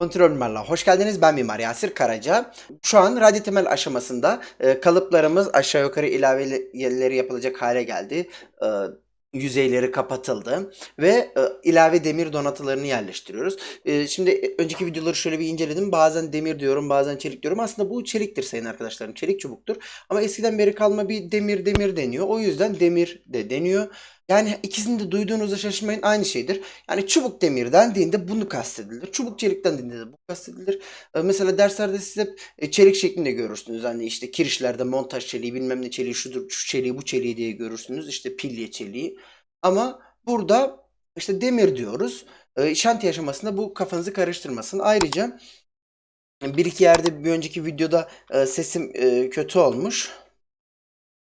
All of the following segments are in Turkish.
Kontrol Mimarlığa hoş geldiniz. Ben Mimar Yasir Karaca. Şu an radyo temel aşamasında e, kalıplarımız aşağı yukarı ilaveleri yapılacak hale geldi. E, yüzeyleri kapatıldı ve e, ilave demir donatılarını yerleştiriyoruz. E, şimdi e, önceki videoları şöyle bir inceledim. Bazen demir diyorum, bazen çelik diyorum. Aslında bu çeliktir sayın arkadaşlarım. Çelik çubuktur. Ama eskiden beri kalma bir demir demir deniyor. O yüzden demir de deniyor. Yani ikisini de duyduğunuzda şaşırmayın aynı şeydir. Yani çubuk demir dendiğinde bunu kastedilir. Çubuk çelikten dendiğinde de bu kastedilir. Ee, mesela derslerde siz hep e, çelik şeklinde görürsünüz. Hani işte kirişlerde montaj çeliği bilmem ne çeliği şudur şu çeliği bu çeliği diye görürsünüz. İşte pilye çeliği. Ama burada işte demir diyoruz. Ee, şantiye aşamasında bu kafanızı karıştırmasın. Ayrıca bir iki yerde bir önceki videoda e, sesim e, kötü olmuş.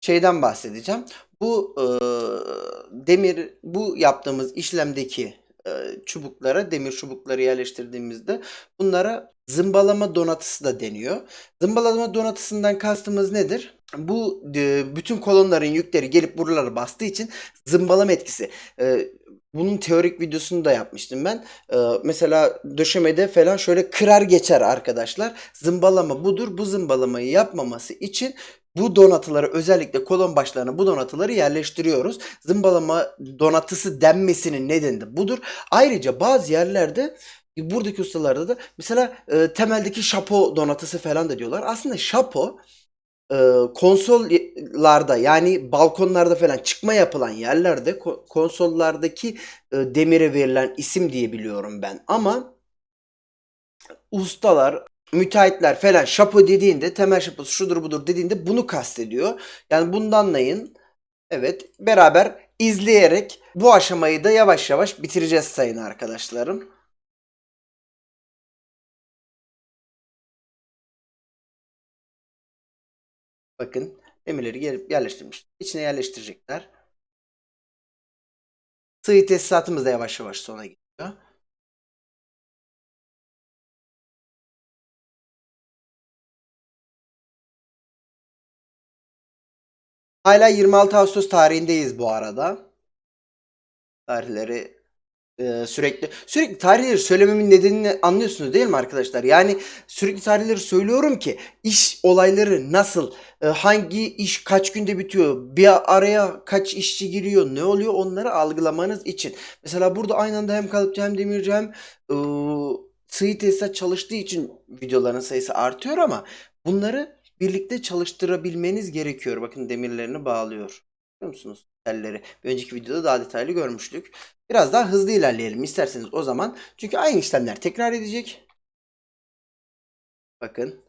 Şeyden bahsedeceğim. Bu e, demir bu yaptığımız işlemdeki e, çubuklara demir çubukları yerleştirdiğimizde bunlara zımbalama donatısı da deniyor. Zımbalama donatısından kastımız nedir? Bu e, bütün kolonların yükleri gelip buralara bastığı için zımbalama etkisi. E, bunun teorik videosunu da yapmıştım ben. E, mesela döşemede falan şöyle kırar geçer arkadaşlar. Zımbalama budur. Bu zımbalamayı yapmaması için bu donatıları özellikle kolon başlarına bu donatıları yerleştiriyoruz. Zımbalama donatısı denmesinin nedeni de budur. Ayrıca bazı yerlerde buradaki ustalarda da mesela e, temeldeki şapo donatısı falan da diyorlar. Aslında şapo e, konsollarda yani balkonlarda falan çıkma yapılan yerlerde ko- konsollardaki e, demire verilen isim diye biliyorum ben. Ama ustalar müteahhitler falan şapo dediğinde temel şaposu şudur budur dediğinde bunu kastediyor. Yani bundan anlayın. Evet beraber izleyerek bu aşamayı da yavaş yavaş bitireceğiz sayın arkadaşlarım. Bakın demirleri gelip yerleştirmiş. İçine yerleştirecekler. Sığ tesisatımız da yavaş yavaş sona gidiyor. Hala 26 Ağustos tarihindeyiz bu arada. Tarihleri sürekli sürekli tarihleri söylememin nedenini anlıyorsunuz değil mi arkadaşlar? Yani sürekli tarihleri söylüyorum ki iş olayları nasıl, hangi iş kaç günde bitiyor, bir araya kaç işçi giriyor, ne oluyor onları algılamanız için. Mesela burada aynı anda hem kalıpçı hem demirci hem e, sığ çalıştığı için videoların sayısı artıyor ama bunları birlikte çalıştırabilmeniz gerekiyor. Bakın demirlerini bağlıyor. Görüyor musunuz? Telleri. Bir önceki videoda daha detaylı görmüştük. Biraz daha hızlı ilerleyelim isterseniz o zaman. Çünkü aynı işlemler tekrar edecek. Bakın.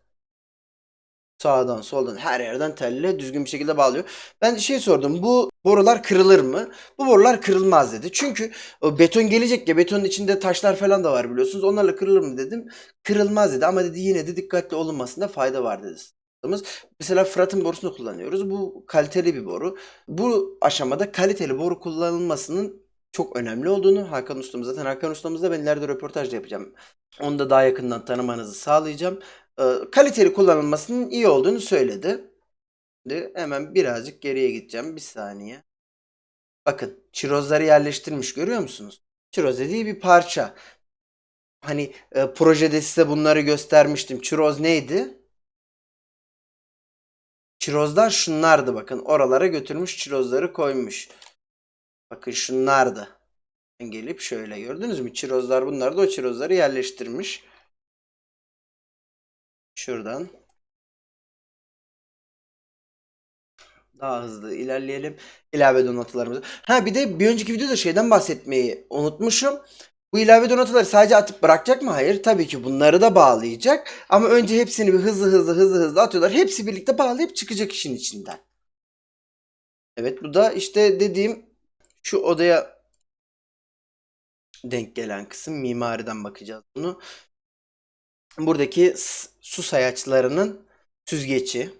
Sağdan soldan her yerden telle düzgün bir şekilde bağlıyor. Ben şey sordum. Bu borular kırılır mı? Bu borular kırılmaz dedi. Çünkü beton gelecek ya betonun içinde taşlar falan da var biliyorsunuz. Onlarla kırılır mı dedim. Kırılmaz dedi ama dedi yine de dikkatli olunmasında fayda var dedi. Mesela Fırat'ın borusunu kullanıyoruz. Bu kaliteli bir boru. Bu aşamada kaliteli boru kullanılmasının çok önemli olduğunu Hakan Ustamız zaten Hakan Ustamızla ben ileride röportaj da yapacağım. Onu da daha yakından tanımanızı sağlayacağım. Ee, kaliteli kullanılmasının iyi olduğunu söyledi. Şimdi hemen birazcık geriye gideceğim. Bir saniye. Bakın çirozları yerleştirmiş görüyor musunuz? Çiroz dediği bir parça. Hani e, projede size bunları göstermiştim. Çiroz neydi? Çirozlar şunlardı bakın. Oralara götürmüş çirozları koymuş. Bakın şunlardı. Gelip şöyle gördünüz mü? Çirozlar bunlar da o çirozları yerleştirmiş. Şuradan. Daha hızlı ilerleyelim. İlave donatılarımızı. Ha bir de bir önceki videoda şeyden bahsetmeyi unutmuşum. Bu ilave donatıları sadece atıp bırakacak mı? Hayır. Tabii ki bunları da bağlayacak. Ama önce hepsini bir hızlı hızlı hızlı hızlı atıyorlar. Hepsi birlikte bağlayıp çıkacak işin içinden. Evet bu da işte dediğim şu odaya denk gelen kısım. Mimariden bakacağız bunu. Buradaki su sayaçlarının süzgeci.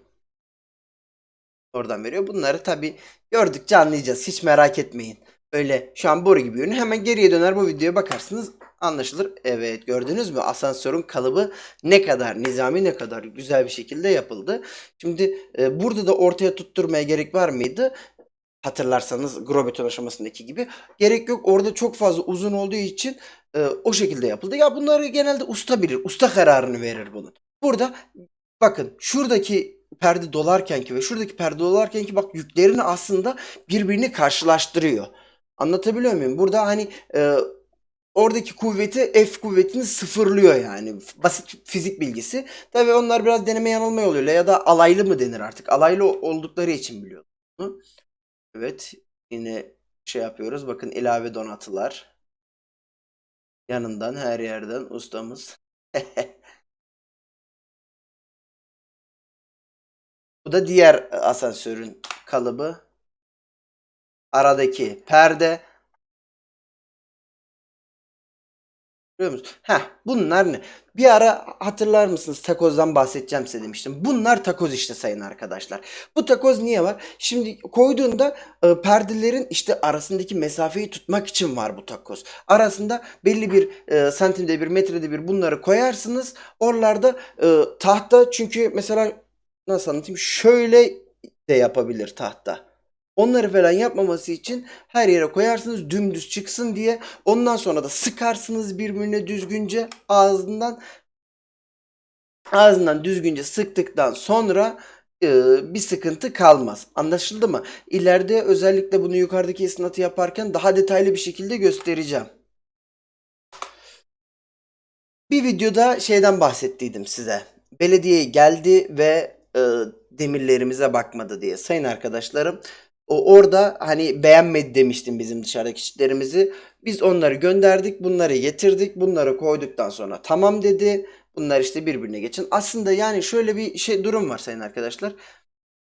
Oradan veriyor. Bunları tabii gördükçe anlayacağız. Hiç merak etmeyin. Öyle boru gibi görünüyor. Hemen geriye döner bu videoya bakarsınız anlaşılır. Evet gördünüz mü asansörün kalıbı ne kadar nizami ne kadar güzel bir şekilde yapıldı. Şimdi e, burada da ortaya tutturmaya gerek var mıydı? Hatırlarsanız grobeton aşamasındaki gibi. Gerek yok. Orada çok fazla uzun olduğu için Ee, o şekilde yapıldı. Ya bunları genelde usta bilir. Usta kararını verir bunun. Burada bakın şuradaki perde dolarkenki ve şuradaki perde dolarkenki bak yüklerini aslında birbirini karşılaştırıyor. Anlatabiliyor muyum? Burada hani e, oradaki kuvveti F kuvvetini sıfırlıyor yani. Basit fizik bilgisi. Tabii onlar biraz deneme yanılma yoluyla ya da alaylı mı denir artık. Alaylı oldukları için biliyor bunu. Evet. Yine şey yapıyoruz. Bakın ilave donatılar. Yanından her yerden ustamız. Bu da diğer asansörün kalıbı. Aradaki perde. Görüyor musun? Heh, bunlar ne? Bir ara hatırlar mısınız takozdan bahsedeceğim size demiştim. Bunlar takoz işte sayın arkadaşlar. Bu takoz niye var? Şimdi koyduğunda e, perdelerin işte arasındaki mesafeyi tutmak için var bu takoz. Arasında belli bir e, santimde bir metrede bir bunları koyarsınız. Oralarda e, tahta çünkü mesela nasıl anlatayım şöyle de yapabilir tahta. Onları falan yapmaması için her yere koyarsınız dümdüz çıksın diye. Ondan sonra da sıkarsınız birbirine düzgünce ağzından ağzından düzgünce sıktıktan sonra e, bir sıkıntı kalmaz. Anlaşıldı mı? İleride özellikle bunu yukarıdaki isnatı yaparken daha detaylı bir şekilde göstereceğim. Bir videoda şeyden bahsettiydim size. Belediye geldi ve e, demirlerimize bakmadı diye. Sayın arkadaşlarım o orada hani beğenmedi demiştim bizim dışarıdaki çitlerimizi. Biz onları gönderdik, bunları getirdik, bunları koyduktan sonra tamam dedi. Bunlar işte birbirine geçin. Aslında yani şöyle bir şey durum var sayın arkadaşlar.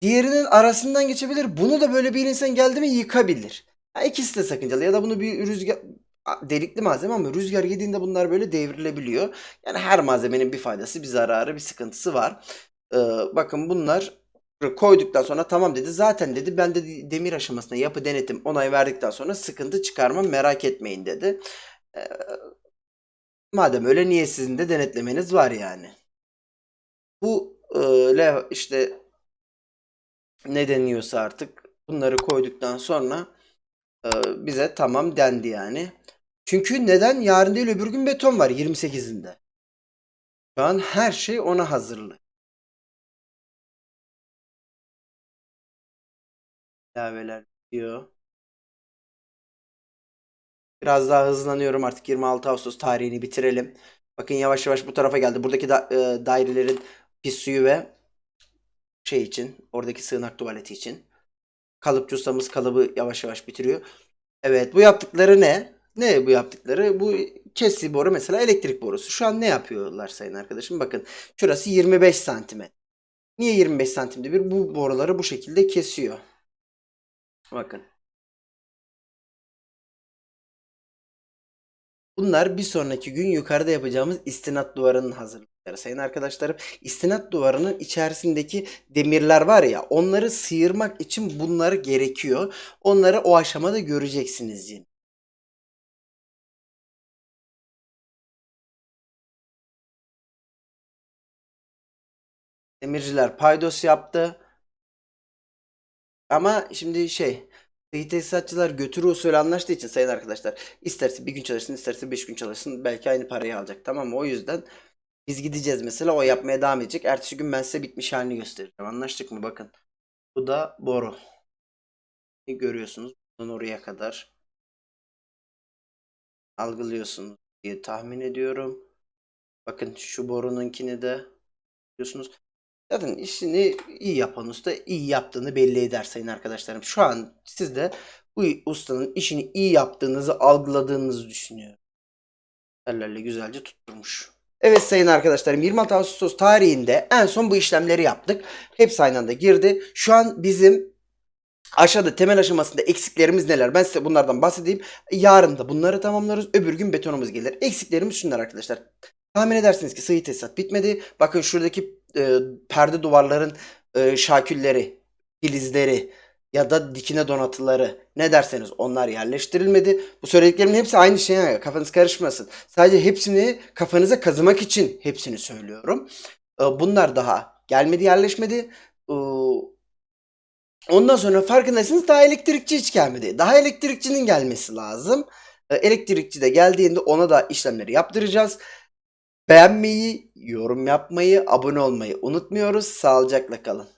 Diğerinin arasından geçebilir. Bunu da böyle bir insan geldi mi yıkabilir. Ha, ikisi de sakıncalı ya da bunu bir rüzgar delikli malzeme ama rüzgar yediğinde bunlar böyle devrilebiliyor. Yani her malzemenin bir faydası, bir zararı, bir sıkıntısı var. Ee, bakın bunlar koyduktan sonra tamam dedi. Zaten dedi ben de demir aşamasında yapı denetim onay verdikten sonra sıkıntı çıkarmam merak etmeyin dedi. Ee, madem öyle niye sizin de denetlemeniz var yani. Bu e, işte ne deniyorsa artık bunları koyduktan sonra e, bize tamam dendi yani. Çünkü neden? Yarın değil öbür gün beton var 28'inde. Şu an her şey ona hazırlı. İlaveler diyor. Biraz daha hızlanıyorum artık 26 Ağustos tarihini bitirelim. Bakın yavaş yavaş bu tarafa geldi. Buradaki da, e, dairelerin pis suyu ve şey için, oradaki sığınak tuvaleti için. Kalıpçı ustamız kalıbı yavaş yavaş bitiriyor. Evet bu yaptıkları ne? Ne bu yaptıkları? Bu kesi boru mesela elektrik borusu. Şu an ne yapıyorlar sayın arkadaşım? Bakın şurası 25 santimetre. Niye 25 santimde bir? Bu boruları bu şekilde kesiyor. Bakın. Bunlar bir sonraki gün yukarıda yapacağımız istinat duvarının hazırlıkları. Sayın arkadaşlarım istinat duvarının içerisindeki demirler var ya onları sıyırmak için bunları gerekiyor. Onları o aşamada göreceksiniz yine. Demirciler paydos yaptı. Ama şimdi şey Kıyı tesisatçılar götürü usulü anlaştığı için sayın arkadaşlar isterse bir gün çalışsın isterse beş gün çalışsın belki aynı parayı alacak tamam mı? O yüzden biz gideceğiz mesela o yapmaya devam edecek. Ertesi gün ben size bitmiş halini göstereceğim. Anlaştık mı? Bakın. Bu da boru. Görüyorsunuz. Buradan oraya kadar algılıyorsunuz diye tahmin ediyorum. Bakın şu borununkini de görüyorsunuz. Zaten işini iyi yapan usta iyi yaptığını belli eder sayın arkadaşlarım. Şu an siz de bu ustanın işini iyi yaptığınızı algıladığınızı düşünüyorum. Ellerle güzelce tutturmuş. Evet sayın arkadaşlarım 26 Ağustos tarihinde en son bu işlemleri yaptık. Hepsi aynı anda girdi. Şu an bizim aşağıda temel aşamasında eksiklerimiz neler? Ben size bunlardan bahsedeyim. Yarın da bunları tamamlarız. Öbür gün betonumuz gelir. Eksiklerimiz şunlar arkadaşlar. Tahmin edersiniz ki sıvı tesisat bitmedi. Bakın şuradaki e, perde duvarların e, şakülleri, filizleri ya da dikine donatıları ne derseniz onlar yerleştirilmedi. Bu söylediklerimin hepsi aynı şey. Kafanız karışmasın. Sadece hepsini kafanıza kazımak için hepsini söylüyorum. E, bunlar daha gelmedi, yerleşmedi. E, ondan sonra farkındaysanız daha elektrikçi hiç gelmedi. Daha elektrikçinin gelmesi lazım. E, elektrikçi de geldiğinde ona da işlemleri yaptıracağız. Beğenmeyi, yorum yapmayı, abone olmayı unutmuyoruz. Sağlıcakla kalın.